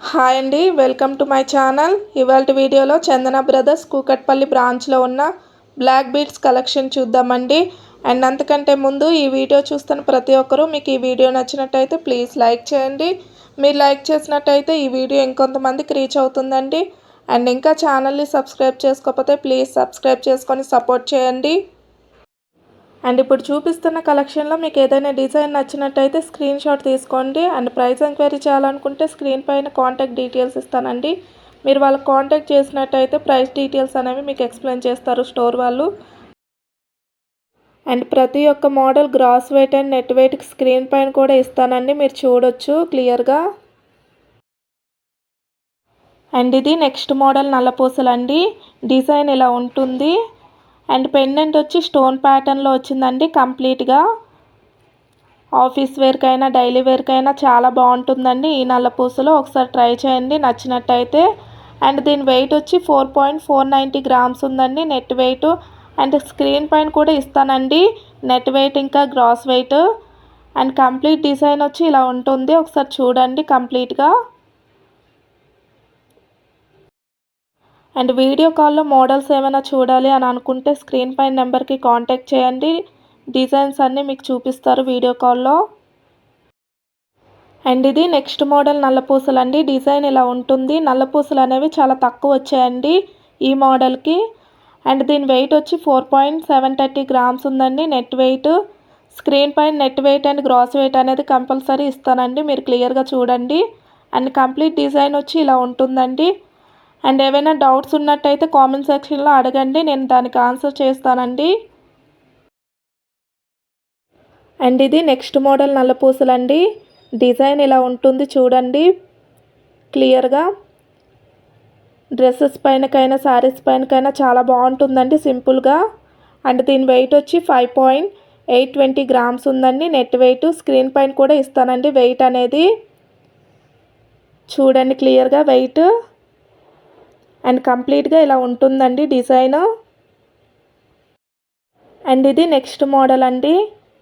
Hi అండి welcome to my channel. ఇవాళ వీడియోలో చందన బ్రదర్స్ కూకట్పల్లి బ్రాంచ్లో ఉన్న బ్లాక్ బీడ్స్ కలెక్షన్ చూద్దామండి. అండ్ అంతకంటే ముందు ఈ వీడియో చూస్తున్న ప్రతి ఒక్కరూ మీకు ఈ వీడియో నచ్చినట్టయితే ప్లీజ్ లైక్ చేయండి. మీరు లైక్ చేసినట్టయితే ఈ వీడియో ఇంకొంతమందికి రీచ్ అవుతుందండి. అండ్ ఇంకా ఛానల్ని సబ్స్క్రైబ్ చేసుకోకపోతే ప్లీజ్ సబ్స్క్రైబ్ చేసుకొని సపోర్ట్ చేయండి. అండ్ ఇప్పుడు చూపిస్తున్న కలెక్షన్లో మీకు ఏదైనా డిజైన్ నచ్చినట్టయితే స్క్రీన్ షాట్ తీసుకోండి. అండ్ ప్రైస్ ఎంక్వైరీ చేయాలనుకుంటే స్క్రీన్ పైన కాంటాక్ట్ డీటెయిల్స్ ఇస్తానండి. మీరు వాళ్ళకి కాంటాక్ట్ చేసినట్టయితే ప్రైస్ డీటెయిల్స్ అనేవి మీకు ఎక్స్ప్లెయిన్ చేస్తారు స్టోర్ వాళ్ళు. అండ్ ప్రతి ఒక్క model gross weight and net వెయిట్కి screen పైన కూడా ఇస్తానండి. మీరు చూడొచ్చు క్లియర్గా. అండ్ ఇది నెక్స్ట్ మోడల్ నల్లపూసలండి. డిజైన్ ఇలా ఉంటుంది. అండ్ పెండెంట్ వచ్చి స్టోన్ ప్యాటర్న్లో వచ్చిందండి కంప్లీట్గా. ఆఫీస్ వేర్కైనా డైలీ వేర్కైనా చాలా బాగుంటుందండి. ఈ నల్ల పూసలు ఒకసారి ట్రై చేయండి నచ్చినట్టయితే. అండ్ దీని వెయిట్ వచ్చి four point four ninety grams ఉందండి నెట్ వెయిట్. అండ్ స్క్రీన్ పైన కూడా ఇస్తానండి నెట్ వెయిట్ ఇంకా gross weight. And complete design వచ్చి ఇలా ఉంటుంది ఒకసారి చూడండి కంప్లీట్గా. అండ్ వీడియో కాల్లో మోడల్స్ ఏమైనా చూడాలి అని అనుకుంటే స్క్రీన్ పైన నెంబర్కి కాంటాక్ట్ చేయండి. డిజైన్స్ అన్నీ మీకు చూపిస్తారు వీడియో కాల్లో. అండ్ ఇది నెక్స్ట్ మోడల్ నల్లపూసలు అండి డిజైన్ ఇలా ఉంటుంది. నల్లపూసలు అనేవి చాలా తక్కువ వచ్చాయండి ఈ మోడల్కి. అండ్ దీని వెయిట్ వచ్చి four point seven thirty grams ఉందండి నెట్ వెయిట్ స్క్రీన్ పైన net weight and gross weight అనేది కంపల్సరీ ఇస్తానండి. మీరు క్లియర్గా చూడండి. అండ్ కంప్లీట్ డిజైన్ వచ్చి ఇలా ఉంటుందండి. అండ్ ఏవైనా డౌట్స్ ఉన్నట్టయితే కామెంట్ సెక్షన్లో అడగండి నేను దానికి ఆన్సర్ చేస్తానండి. అండ్ ఇది నెక్స్ట్ మోడల్ నల్లపూసలండి. డిజైన్ ఇలా ఉంటుంది చూడండి క్లియర్గా. డ్రెస్సెస్ పైనకైనా శారీస్ పైనకైనా చాలా బాగుంటుందండి సింపుల్గా. అండ్ దీని వెయిట్ వచ్చి five point eight twenty grams ఉందండి. నెట్ వెయిట్ స్క్రీన్ పైన కూడా ఇస్తానండి వెయిట్ అనేది. చూడండి క్లియర్గా వెయిట్ అండ్ కంప్లీట్గా ఇలా ఉంటుందండి డిజైన్. అండ్ ఇది నెక్స్ట్ మోడల్ అండి.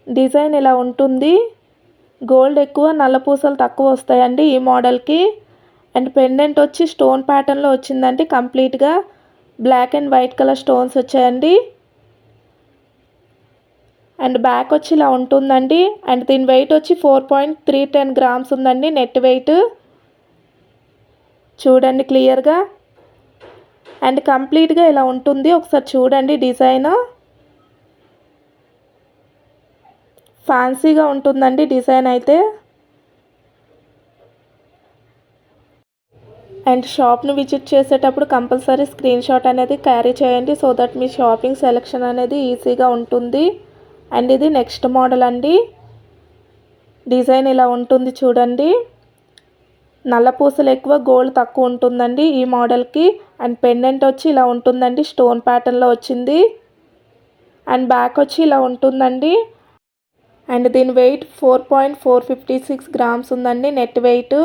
డిజైన్ ఇలా ఉంటుంది. గోల్డ్ ఎక్కువ నల్ల పూసలు తక్కువ వస్తాయండి ఈ మోడల్కి. అండ్ పెండెంట్ వచ్చి స్టోన్ ప్యాటర్న్లో వచ్చిందండి కంప్లీట్గా. Black and white colour stones వచ్చాయండి. అండ్ బ్యాక్ వచ్చి ఇలా ఉంటుందండి. అండ్ దీని వెయిట్ వచ్చి four point three ten grams ఉందండి నెట్ వెయిట్. చూడండి క్లియర్గా. అండ్ కంప్లీట్గా ఇలా ఉంటుంది. ఒకసారి చూడండి డిజైన్. ఫ్యాన్సీగా ఉంటుందండి డిజైన్ అయితే. అండ్ షాప్ను విజిట్ చేసేటప్పుడు కంపల్సరీ స్క్రీన్ షాట్ అనేది క్యారీ చేయండి. సో దట్ మీ షాపింగ్ సెలెక్షన్ అనేది ఈజీగా ఉంటుంది. అండ్ ఇది నెక్స్ట్ మోడల్ అండి. డిజైన్ ఇలా ఉంటుంది చూడండి. నల్ల పూసలు ఎక్కువ గోల్డ్ తక్కువ ఉంటుందండి ఈ మోడల్కి. అండ్ పెండెంట్ వచ్చి ఇలా ఉంటుందండి స్టోన్ ప్యాటర్న్లో వచ్చింది. అండ్ బ్యాక్ వచ్చి ఇలా ఉంటుందండి. అండ్ దీని weight four point four fifty six grams ఉందండి నెట్ వెయిట్.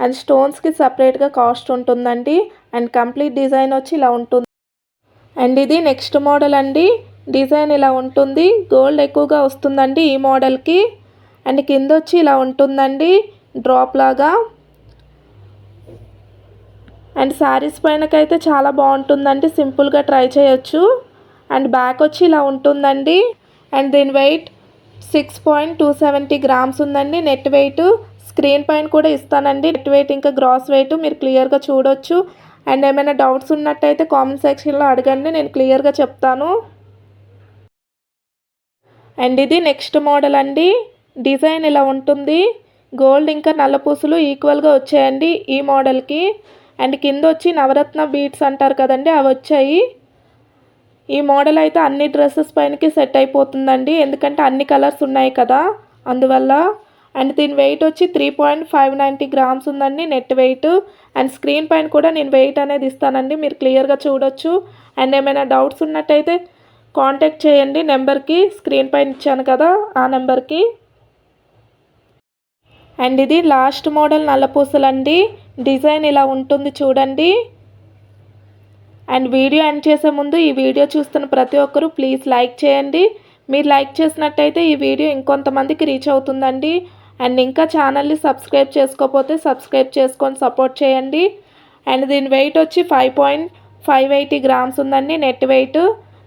అండ్ స్టోన్స్కి సపరేట్గా కాస్ట్ ఉంటుందండి. అండ్ కంప్లీట్ డిజైన్ వచ్చి ఇలా ఉంటుంది. అండ్ ఇది నెక్స్ట్ మోడల్ అండి. డిజైన్ ఇలా ఉంటుంది. గోల్డ్ ఎక్కువగా వస్తుందండి ఈ మోడల్కి అండ్ కింద వచ్చి ఇలా ఉంటుందండి. డ్రాప్ లాగా. అండ్ శారీస్ పైనకైతే చాలా బాగుంటుందండి. సింపుల్గా ట్రై చేయొచ్చు. అండ్ బ్యాక్ వచ్చి ఇలా ఉంటుందండి. అండ్ దీని weight six point two seventy grams ఉందండి. నెట్ వెయిట్ స్క్రీన్ పైన కూడా ఇస్తానండి. నెట్ వెయిట్ ఇంకా గ్రాస్ వెయిట్ మీరు క్లియర్గా చూడొచ్చు. అండ్ ఏమైనా డౌట్స్ ఉన్నట్టయితే కామెంట్ సెక్షన్లో అడగండి. నేను క్లియర్గా చెప్తాను. అండ్ ఇది నెక్స్ట్ మోడల్ అండి. డిజైన్ ఇలా ఉంటుంది. గోల్డ్ ఇంకా నల్ల పూసలు ఈక్వల్గా వచ్చాయండి ఈ మోడల్కి. అండ్ కింద వచ్చి నవరత్న బీట్స్ అంటారు కదండి అవి వచ్చాయి. ఈ మోడల్ అయితే అన్ని డ్రెస్సెస్ పైనకి సెట్ అయిపోతుందండి. ఎందుకంటే అన్ని కలర్స్ ఉన్నాయి కదా అందువల్ల. అండ్ దీని వెయిట్ వచ్చి three point five ninety grams ఉందండి నెట్ వెయిట్. అండ్ స్క్రీన్ పైన కూడా నేను వెయిట్ అనేది ఇస్తానండి మీరు క్లియర్గా చూడొచ్చు. అండ్ ఏమైనా డౌట్స్ ఉన్నట్టయితే కాంటాక్ట్ చేయండి నెంబర్కి స్క్రీన్ పైన ఇచ్చాను కదా ఆ నెంబర్కి. అండ్ ఇది లాస్ట్ మోడల్ నల్లపూసలండి. డిజైన్ ఇలా ఉంటుంది చూడండి. అండ్ వీడియో ఎండ్ చేసే ముందు ఈ వీడియో చూస్తున్న ప్రతి ఒక్కరూ ప్లీజ్ లైక్ చేయండి. మీరు లైక్ చేసినట్టయితే ఈ వీడియో ఇంకొంతమందికి రీచ్ అవుతుందండి. అండ్ ఇంకా ఛానల్ని సబ్స్క్రైబ్ చేసుకోకపోతే సబ్స్క్రైబ్ చేసుకొని సపోర్ట్ చేయండి. అండ్ దీని వెయిట్ వచ్చి five point five eighty grams ఉందండి నెట్ వెయిట్.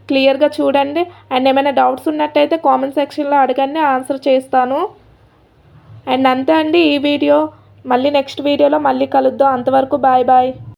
క్లియర్గా చూడండి. అండ్ ఏమైనా డౌట్స్ ఉన్నట్టయితే కామెంట్ సెక్షన్లో అడగండి ఆన్సర్ చేస్తాను. అండ్ అంతే అండి ఈ వీడియో. మళ్ళీ నెక్స్ట్ వీడియోలో మళ్ళీ కలుద్దాం. అంతవరకు బాయ్ బాయ్.